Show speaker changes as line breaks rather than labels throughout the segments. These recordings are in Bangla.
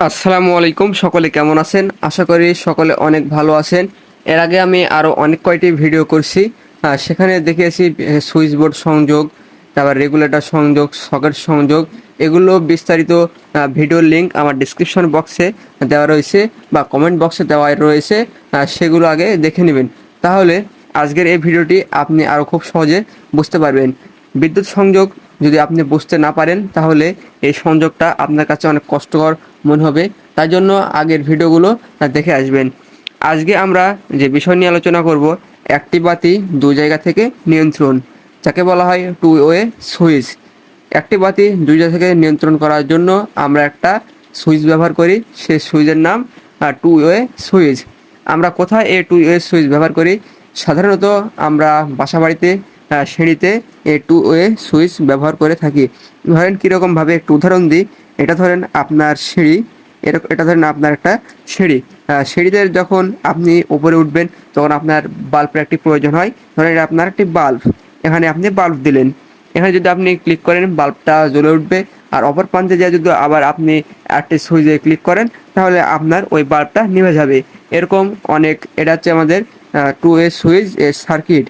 আসসালামু আলাইকুম, সকলে কেমন আছেন? আশা করি সকলে অনেক ভালো আছেন। এর আগে আমি আরও অনেক কয়টি ভিডিও করছি। সেখানে দেখিয়েছি সুইচ বোর্ড সংযোগ, তারপর রেগুলেটর সংযোগ, সকেট সংযোগ। এগুলো বিস্তারিত ভিডিও লিঙ্ক আমার ডিসক্রিপশন বক্সে দেওয়া রয়েছে বা কমেন্ট বক্সে দেওয়া রয়েছে। সেগুলো আগে দেখে নেবেন। তাহলে আজকের এই ভিডিওটি আপনি আরও খুব সহজে বুঝতে পারবেন। বিদ্যুৎ সংযোগ যদি আপনি বুঝতে না পারেন তাহলে এই সংযোগটা আপনার কাছে অনেক কষ্টকর মনে হবে। তাই জন্য আগের ভিডিওগুলো দেখে আসবেন। আজকে আমরা যে বিষয় নিয়ে আলোচনা করব একটি বাতি দুই জায়গা থেকে নিয়ন্ত্রণ যাকে বলা হয় টু ওয়ে সুইচ। একটি বাতি দুই জায়গা থেকে নিয়ন্ত্রণ করার জন্য আমরা একটা সুইচ ব্যবহার করি সেই সুইচের নাম টু ওয়ে সুইচ। আমরা কোথায় এই টু ওয়ে সুইচ ব্যবহার করি? সাধারণত আমরা বাসা বাড়িতে আহ, সিঁড়িতে এ টু ওয়ে সুইচ ব্যবহার করে থাকি। ধরেন কীরকমভাবে একটু উদাহরণ দিই। এটা ধরেন আপনার সিঁড়ি। এরকম এটা ধরেন আপনার একটা সিঁড়ি। সিঁড়িতে যখন আপনি উপরে উঠবেন, তখন আপনার বাল্বের একটি প্রয়োজন হয়। ধরেন এটা আপনার একটি বাল্ব। এখানে আপনি বাল্ব দিলেন। এখানে যদি আপনি ক্লিক করেন, বাল্বটা জ্বলে উঠবে। আর অপর প্রান্তে যা যদি আবার আপনি একটি সুইচে ক্লিক করেন, তাহলে আপনার ওই বাল্বটা নিভে যাবে। এরকম অনেক, এটা হচ্ছে আমাদের two way switch way circuit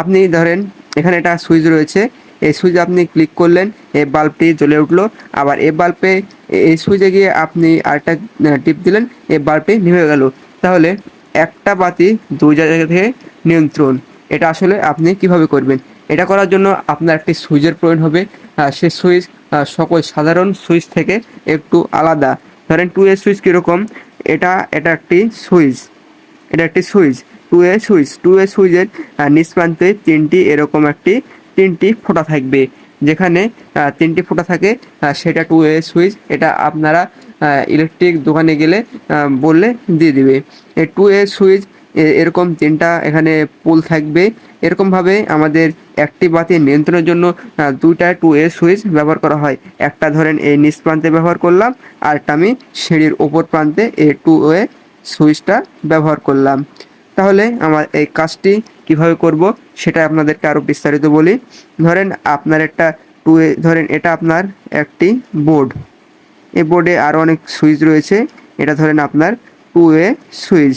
আপনি ধরেন এখানে একটা সুইচ রয়েছে। এই সুইচ আপনি ক্লিক করলেন, এই বাল্বটি জ্বলে উঠল। আবার এই বাল্বে, এই সুইচে গিয়ে আপনি আরেকটা টিপ দিলেন, এই বাল্বটি নিভে গেল। তাহলে একটা বাতি দুই জায়গা থেকে নিয়ন্ত্রণ। এটা আসলে আপনি কীভাবে করবেন? এটা করার জন্য আপনার একটি সুইচের প্রয়োজন হবে। সে সুইচ সকল সাধারণ সুইচ থেকে একটু আলাদা। ধরেন টু এ সুইচ কীরকম? এটা এটা একটি সুইচ। এটা একটি switch. Two way switch two way সুইচের নিচ প্রান্তে তিনটি এরকম একটি, তিনটি ফোঁটা থাকবে। যেখানে তিনটি ফোঁটা থাকে সেটা টু এ সুইচ এটা আপনারা ইলেকট্রিক দোকানে গেলে বললে দিয়ে দিবে। টু এ সুইচ এরকম তিনটা এখানে পুল থাকবে। এরকমভাবে আমাদের একটি বাতি নিয়ন্ত্রণের জন্য দুইটা টু এ সুইচ ব্যবহার করা হয়। একটা ধরেন এই নিচ প্রান্তে ব্যবহার করলাম আর একটা আমি সিঁড়ির ওপর প্রান্তে এই টু ওয়ে সুইচটা ব্যবহার করলাম। তাহলে আমার এই কাজটি কীভাবে করব সেটা আপনাদেরকে আরও বিস্তারিত বলি। ধরেন আপনার একটা টু ধরেন এটা আপনার একটি বোর্ড এই বোর্ডে আরও অনেক সুইচ রয়েছে। এটা ধরেন আপনার টু এ সুইচ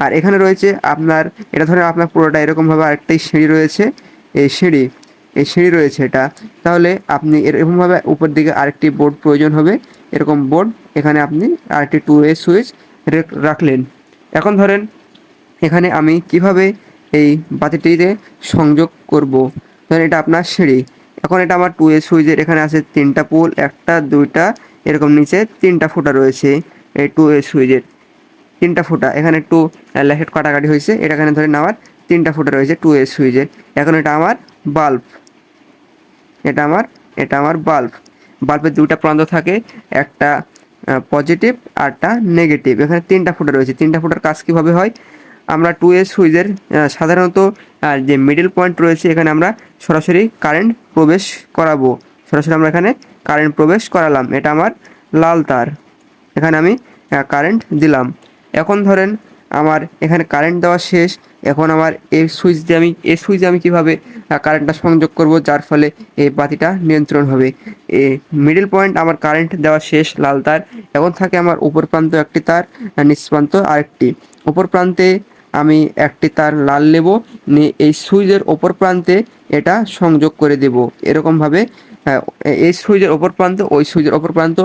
আর এখানে রয়েছে আপনার, এটা ধরেন আপনার পুরোটা এরকমভাবে আরেকটাই সিঁড়ি রয়েছে। এই সিঁড়ি এই সিঁড়ি রয়েছে এটা। তাহলে আপনি এরকমভাবে উপর দিকে আরেকটি বোর্ড প্রয়োজন হবে। এরকম বোর্ড এখানে আপনি আরেকটি টু এ সুইচ রাখলেন। এখন ধরেন এখানে আমি কীভাবে এই বাতিটিতে সংযোগ করব? ধরেন এটা আপনার সিঁড়ি। এখন এটা আমার টু এ সুইচের এখানে আছে তিনটা পোল, একটা, দুইটা, এরকম নিচে তিনটা ফুটা রয়েছে এই টু এ সুইচের। তিনটা ফুটা, এখানে একটু লেখেট কাটাকাটি হয়েছে এটা এখানে ধরেন আমার তিনটা ফুটা রয়েছে টু এ সুইচের। এখন এটা আমার বাল্ব এটা আমার এটা আমার বাল্ব বাল্বের দুইটা প্রান্ত থাকে, একটা পজিটিভ আর একটা নেগেটিভ এখানে তিনটা ফুটা রয়েছে। তিনটা ফুটার কাজ কীভাবে হয়? আমরা টু এ সুইচের সাধারণত যে মিডল পয়েন্ট রয়েছে, এখানে আমরা সরাসরি কারেন্ট প্রবেশ করাবো। সরাসরি আমরা এখানে কারেন্ট প্রবেশ করালাম। এটা আমার লাল তার। এখানে আমি কারেন্ট দিলাম। এখন ধরেন, আমার এখানে কারেন্ট দেওয়া শেষ। এখন আমার এই সুইচ দিয়ে আমি এই সুইচে আমি কীভাবে কারেন্টটা সংযোগ করব? যার ফলে এই বাতিটা নিয়ন্ত্রণ হবে। এই মিডল পয়েন্ট আমার কারেন্ট দেওয়া শেষ, লাল তার। এখন থাকে আমার উপর প্রান্ত একটি তার আর নিচ প্রান্ত আরেকটি। উপর প্রান্তে আমি একটি তার লাল নেব নিয়ে এই সুইচের ওপর প্রান্তে এটা সংযোগ করে দেব। এরকমভাবে এই সুইচের ওপর প্রান্ত, ওই সুইচের ওপর প্রান্ত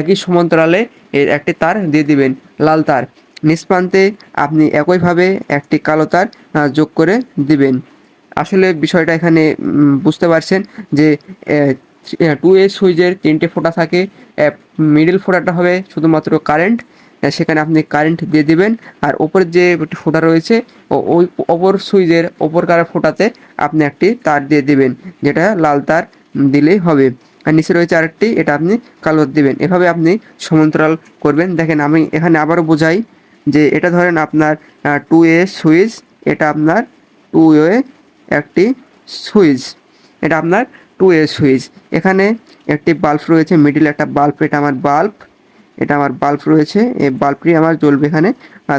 একই সমান্তরালে এর একটি তার দিয়ে দিবেন, লাল তার। নিচ প্রান্তে আপনি একইভাবে একটি কালো তার যোগ করে দিবেন। আসলে বিষয়টা এখানে বুঝতে পারছেন যে টু এ সুইচের তিনটে ফোঁটা থাকে মিডিল ফোঁটাটা হবে শুধুমাত্র কারেন্ট সেখানে আপনি কারেন্ট দিয়ে দিবেন, আর ওপরের যে একটি ফোঁটা রয়েছে ওই অপর সুইচের ওপরকার ফোঁটাতে আপনি একটি তার দিয়ে দিবেন, যেটা লাল তার দিলেই হবে। আর নিচে রয়েছে আরেকটি, এটা আপনি কালো দিবেন। এভাবে আপনি সমান্তরাল করবেন। দেখেন, আমি এখানে আবারও বোঝাই যে এটা ধরেন আপনার টু এ সুইচ, এটা আপনার টু এ একটি সুইচ, এটা আপনার টু এ সুইচ। এখানে একটি বাল্ব রয়েছে মিডিল একটা বাল্ব, এটা আমার বাল্ব। এটা আমার বাল্ব রয়েছে, এই বাল্বটি আমার জ্বলবে এখানে।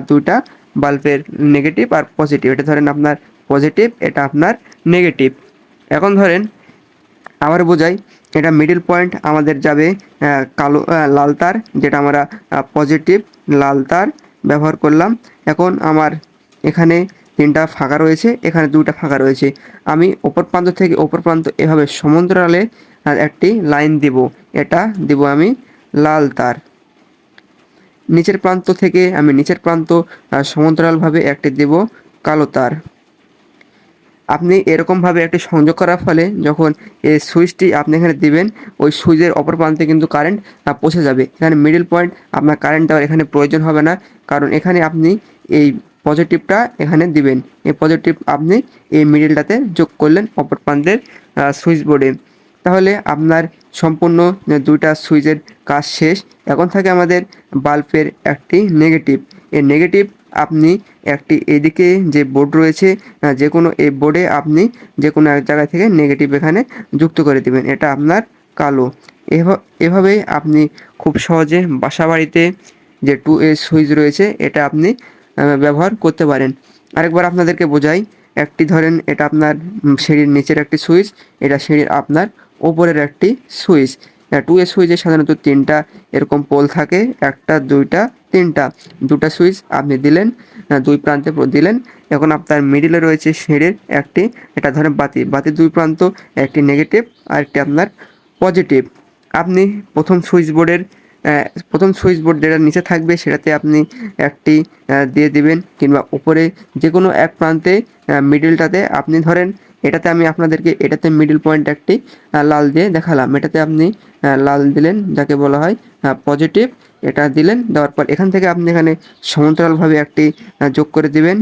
দুইটা বাল্বের নেগেটিভ আর পজিটিভ এটা ধরেন আপনার পজিটিভ এটা আপনার নেগেটিভ এখন ধরেন, আবার বোঝাই, এটা মিডিল পয়েন্ট আমাদের যাবে কালো লাল তার, যেটা আমরা পজিটিভ লাল তার ব্যবহার করলাম। এখন আমার এখানে তিনটা ফাঁকা রয়েছে, এখানে দুটা ফাঁকা রয়েছে। আমি ওপর প্রান্ত থেকে ওপর প্রান্ত এভাবে সমান্তরালে একটি লাইন দিব। এটা দিব আমি লাল তার। নিচের প্রান্ত থেকে আমি নিচের প্রান্ত সমান্তরালভাবে একটি দেব কালো তার। আপনি এরকমভাবে একটি সংযোগ করার ফলে যখন এই সুইচটি আপনি এখানে দিবেন, ওই সুইচের অপর প্রান্তে কিন্তু কারেন্ট পৌঁছে যাবে। এখানে মিডিল পয়েন্ট আপনার কারেন্ট দেওয়ার এখানে প্রয়োজন হবে না, কারণ এখানে আপনি এই পজিটিভটা এখানে দিবেন। এই পজিটিভ আপনি এই মিডিলটাতে যোগ করলেন অপর প্রান্তের সুইচ বোর্ডে তাহলে আপনার সম্পূর্ণ দুইটা সুইচের কাজ শেষ। এখন থাকে আমাদের বাল্বের একটি নেগেটিভ এই নেগেটিভ আপনি একটি এদিকে যে বোর্ড রয়েছে যে কোনো এই বোর্ডে আপনি যে কোনো এক জায়গা থেকে নেগেটিভ এখানে যুক্ত করে দিবেন। এটা আপনার কালো। এভাবে আপনি খুব সহজে বাসা বাড়িতে যে টু এ সুইচ রয়েছে, এটা আপনি ব্যবহার করতে পারেন। আরেকবার আপনাদেরকে বোঝাই, একটি ধরেন এটা আপনার সিঁড়ির নিচের একটি সুইচ, এটা সিঁড়ির আপনার ওপরের একটি সুইচ। টু এ সুইচে সাধারণত তিনটা এরকম পোল থাকে, একটা, দুইটা, তিনটা। দুটা সুইচ আপনি দিলেন দুই প্রান্তে দিলেন। এখন আপনার মিডিলে রয়েছে সিঁড়ির একটি, এটা ধরেন বাতি। বাতির দুই প্রান্ত, একটি নেগেটিভ আর একটি আপনার পজিটিভ আপনি প্রথম সুইচ বোর্ডের প্রথম সুইচ বোর্ড যেটা নিচে থাকবে, সেটাতে আপনি একটি দিয়ে দিবেন। কিংবা উপরে যে কোনো এক প্রান্তে মিডিলটাতে আপনি ধরেন এটাতে আমি আপনাদেরকে, এটাতে মিডিল পয়েন্ট একটি লাল দিয়ে দেখালাম। এটাতে আপনি লাল দিলেন, যাকে বলা হয় পজিটিভ এটা দিলেন, দেওয়ার পর এখান থেকে আপনি এখানে সমান্তরালভাবে একটি যোগ করে দিবেন।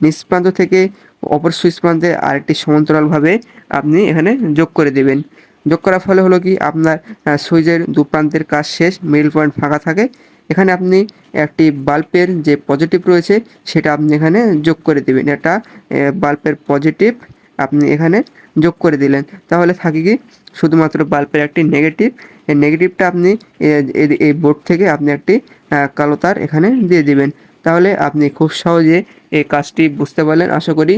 নিচ প্রান্ত থেকে অপর সুইচ প্রান্তে আরেকটি সমান্তরালভাবে আপনি এখানে যোগ করে দিবেন। যোগ করার ফলে হলো কি? আপনার সুইচের দু প্রান্তের কাজ শেষ মিডল পয়েন্ট ফাঁকা থাকে। এখানে আপনি একটি বাল্বের যে পজিটিভ রয়েছে, সেটা আপনি এখানে যোগ করে দিবেন। এটা বাল্বের পজিটিভ আপনি এখানে যোগ করে দিলেন। তাহলে থাকে কি, শুধুমাত্র বাল্বের একটি নেগেটিভ এই নেগেটিভটা আপনি এই বোর্ড থেকে আপনি একটি কালো তার এখানে দিয়ে দিবেন। তাহলে আপনি খুব সহজে এই কাজটি বুঝতে পারলেন। আশা করি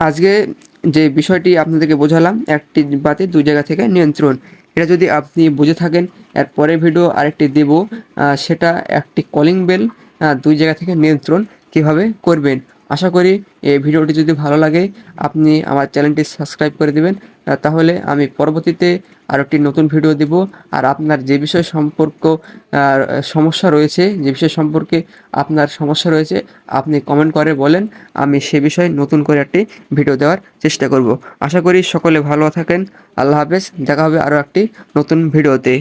আজকে যে বিষয়টি আপনাদেরকে বোঝালাম, একটি বাতি দুই জায়গা থেকে নিয়ন্ত্রণ। এটা যদি আপনি বুঝে থাকেন, এর পরের ভিডিও আরেকটি দেব সেটা একটি কলিং বেল দুই জায়গা থেকে নিয়ন্ত্রণ কীভাবে করবেন? আশা করি এই ভিডিওটি যদি ভালো লাগে, আপনি আমার চ্যানেলটি সাবস্ক্রাইব করে দেবেন। তাহলে আমি পরবর্তীতে আর একটি নতুন ভিডিও দিব। আর আপনার যে বিষয় সম্পর্ক সমস্যা রয়েছে, যে বিষয় সম্পর্কে আপনার সমস্যা রয়েছে, আপনি কমেন্ট করে বলেন। আমি সে বিষয়ে নতুন করে একটি ভিডিও দেওয়ার চেষ্টা করব। আশা করি সকলে ভালো থাকেন। আল্লাহ হাফেজ। দেখা হবে আরও একটি নতুন ভিডিওতে।